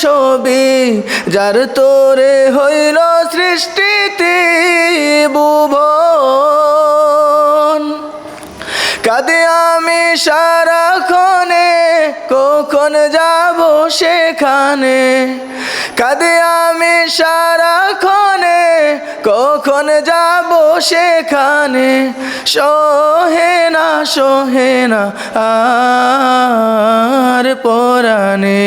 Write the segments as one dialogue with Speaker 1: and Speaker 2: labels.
Speaker 1: ছবি, যার তোরে হইল সৃষ্টিতে ভুবন কাঁদে আমি সারাক্ষণে, কখন যাব সেখানে? কাঁদে আমি সারাক্ষণে, কখন যাব সেখানে? সোহে না না, আর পরাণে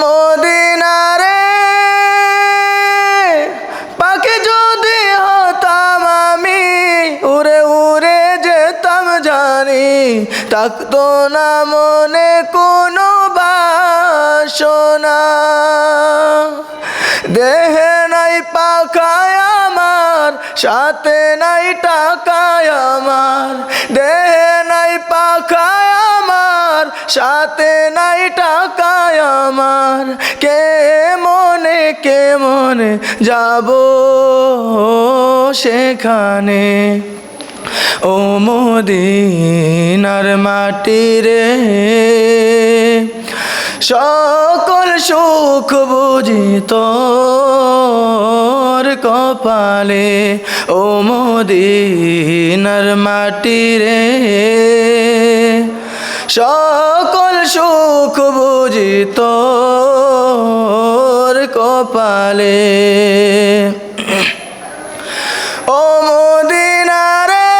Speaker 1: মদিনারে। পাখি যদি হতাম আমি, উড়ে উড়ে যেতাম জানি। থাকতো না মনে কোনো বাসনা। দেহে নাই পাখায় আমার, সাথে নাই টাকায় আমার। দেহে নাই পাখায় আমার, সাথে নাই আমার কে মনে কে মনে যাব সেখানে? ও মদিনার মাটি রে, সকল সুখ বুঝি তোর কপালে। ও মদিনার মাটি রে, সকল সুখ বুঝি তোর কপালে। ও মদিনারে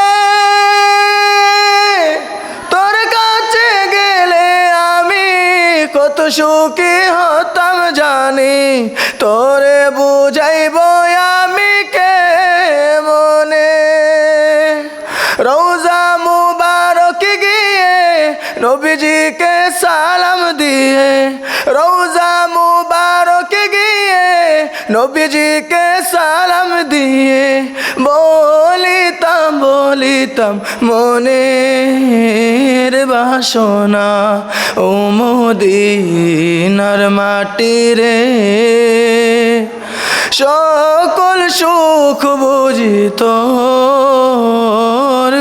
Speaker 1: তোর কাছে গেলে আমি কত সুখী হতাম জানি। তোরে বুঝাইব নবীজিকে সালাম দিয়ে রোজা মুবারক গিয়ে নবীজিকে সালাম দিয়ে, বলিতাম বলিতাম মনের বাসনা, ও মদিনার মাটি রে। সকল সুখ বুঝি তোর